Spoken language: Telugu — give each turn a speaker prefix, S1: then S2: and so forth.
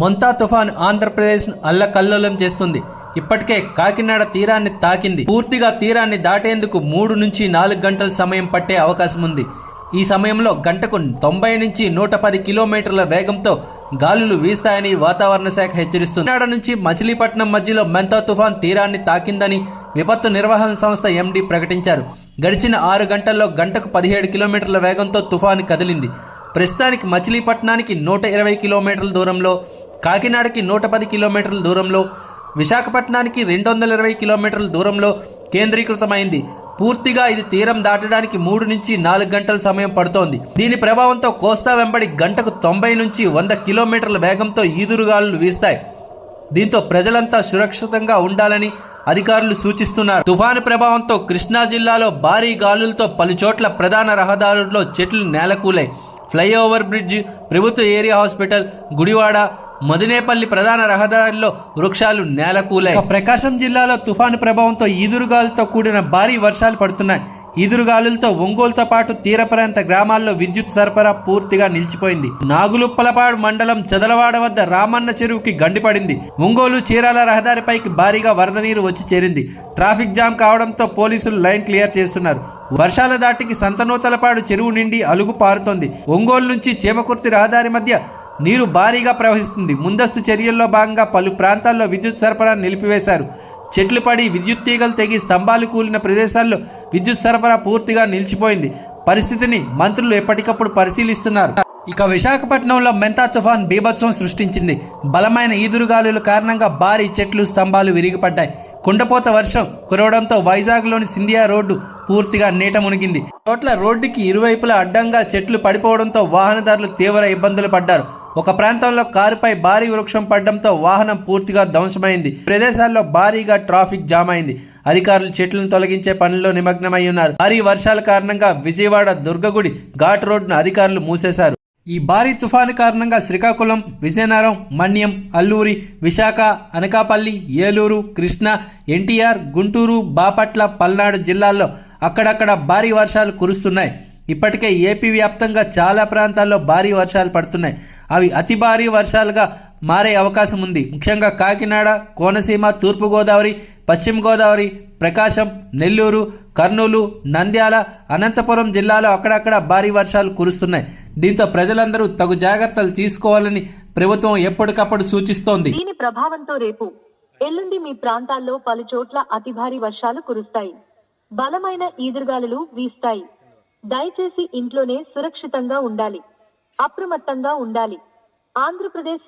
S1: మొంతా తుఫాన్ ఆంధ్రప్రదేశ్ అల్లకల్లోలం చేస్తుంది. ఇప్పటికే కాకినాడ తీరాన్ని తాకింది. పూర్తిగా తీరాన్ని దాటేందుకు మూడు నుంచి నాలుగు గంటల సమయం పట్టే అవకాశం ఉంది. ఈ సమయంలో గంటకు తొంభై నుంచి నూట పది కిలోమీటర్ల వేగంతో గాలులు వీస్తాయని వాతావరణ శాఖ హెచ్చరిస్తుంది. కాకినాడ నుంచి మచిలీపట్నం మధ్యలో మెంతా తుఫాన్ తీరాన్ని తాకిందని విపత్తు నిర్వహణ సంస్థ ఎండీ ప్రకటించారు. గడిచిన ఆరు గంటల్లో గంటకు పదిహేడు కిలోమీటర్ల వేగంతో తుఫాను కదిలింది. ప్రస్తుతానికి మచిలీపట్నానికి నూట ఇరవై కిలోమీటర్ల దూరంలో కాకినాడకి నూట పది కిలోమీటర్ల దూరంలో విశాఖపట్నానికి రెండు వందల ఇరవై కిలోమీటర్ల దూరంలో కేంద్రీకృతమైంది. పూర్తిగా ఇది తీరం దాటడానికి మూడు నుంచి నాలుగు గంటల సమయం పడుతోంది. దీని ప్రభావంతో కోస్తా వెంబడి గంటకు తొంభై నుంచి వంద కిలోమీటర్ల వేగంతో ఈదురుగాలు వీస్తాయి. దీంతో ప్రజలంతా సురక్షితంగా ఉండాలని అధికారులు సూచిస్తున్నారు. తుఫాను ప్రభావంతో కృష్ణా జిల్లాలో భారీ గాలులతో పలుచోట్ల ప్రధాన రహదారుల్లో చెట్లు నేలకూలాయి. ఫ్లైఓవర్ బ్రిడ్జ్ ప్రభుత్వ ఏరియా హాస్పిటల్ గుడివాడ మదినేపల్లి ప్రధాన రహదారిలో వృక్షాలు నేలకూలాయి. ప్రకాశం జిల్లాలో తుఫాను ప్రభావంతో ఈదురుగాలుతో కూడిన భారీ వర్షాలు పడుతున్నాయి. ఈదురుగాలులతో ఒంగోలుతో పాటు తీర ప్రాంత గ్రామాల్లో విద్యుత్ సరఫరా పూర్తిగా నిలిచిపోయింది. నాగులుప్పలపాడు మండలం చదలవాడ వద్ద రామన్న చెరువుకి గండిపడింది ఒంగోలు చీరాల రహదారిపైకి భారీగా వరద నీరు వచ్చి చేరింది. ట్రాఫిక్ జామ్ కావడంతో పోలీసులు లైన్ క్లియర్ చేస్తున్నారు. వర్షాల దాటికి సంతనూతలపాడు చెరువు నిండి అలుగు పారుతోంది. ఒంగోలు నుంచి చేమకుర్తి రహదారి మధ్య నీరు భారీగా ప్రవహిస్తుంది. ముందస్తు చర్యల్లో భాగంగా పలు ప్రాంతాల్లో విద్యుత్ సరఫరా నిలిపివేశారు. చెట్లు పడి విద్యుత్ తీగలు తెగి స్తంభాలు కూలిన ప్రదేశాల్లో విద్యుత్ సరఫరా పూర్తిగా నిలిచిపోయింది. పరిస్థితిని మంత్రులు ఎప్పటికప్పుడు పరిశీలిస్తున్నారు. ఇక విశాఖపట్నంలో మెంతా తుఫాన్ బీభత్సం సృష్టించింది. బలమైన ఈదురుగాలుల కారణంగా భారీ చెట్లు స్తంభాలు విరిగిపడ్డాయి. కుండపోత వర్షం కురవడంతో వైజాగ్లోని సింధియా రోడ్డు పూర్తిగా నీట మునిగింది. చోట్ల రోడ్డుకి ఇరువైపులా అడ్డంగా చెట్లు పడిపోవడంతో వాహనదారులు తీవ్ర ఇబ్బందులు పడ్డారు. ఒక ప్రాంతంలో కారుపై భారీ వృక్షం పడడంతో వాహనం పూర్తిగా ధ్వంసమైంది. ప్రదేశాల్లో భారీగా ట్రాఫిక్ జామ్ అయింది. అధికారులు చెట్లను తొలగించే పనుల్లో నిమగ్నమై ఉన్నారు. భారీ వర్షాల కారణంగా విజయవాడ దుర్గగుడి ఘాట్ రోడ్డును అధికారులు మూసేశారు. ఈ భారీ తుఫాను కారణంగా శ్రీకాకుళం విజయనగరం మన్యం అల్లూరి విశాఖ అనకాపల్లి ఏలూరు కృష్ణా ఎన్టీఆర్ గుంటూరు బాపట్ల పల్నాడు జిల్లాల్లో అక్కడక్కడ భారీ వర్షాలు కురుస్తున్నాయి. ఇప్పటికే ఏపీ వ్యాప్తంగా చాలా ప్రాంతాల్లో భారీ వర్షాలు పడుతున్నాయి. అవి అతి భారీ వర్షాలుగా మారే అవకాశం ఉంది. ముఖ్యంగా కాకినాడ కోనసీమ తూర్పుగోదావరి పశ్చిమ గోదావరి ప్రకాశం నెల్లూరు కర్నూలు నంద్యాల అనంతపురం జిల్లాలో అక్కడక్కడ భారీ వర్షాలు కురుస్తున్నాయి. దీంతో ప్రజలందరూ తగు జాగ్రత్తలు తీసుకోవాలని ప్రభుత్వం ఎప్పటికప్పుడు సూచిస్తోంది.
S2: దీని ప్రభావంతో రేపు ఎల్లుండి మీ ప్రాంతాల్లో పలు చోట్ల అతి భారీ వర్షాలు కురుస్తాయి. బలమైన ఈదురుగాలులు వీస్తాయి. దయచేసి ఇంట్లోనే సురక్షితంగా ఉండాలి. అప్రమత్తంగా ఉండాలి. ఆంధ్రప్రదేశ్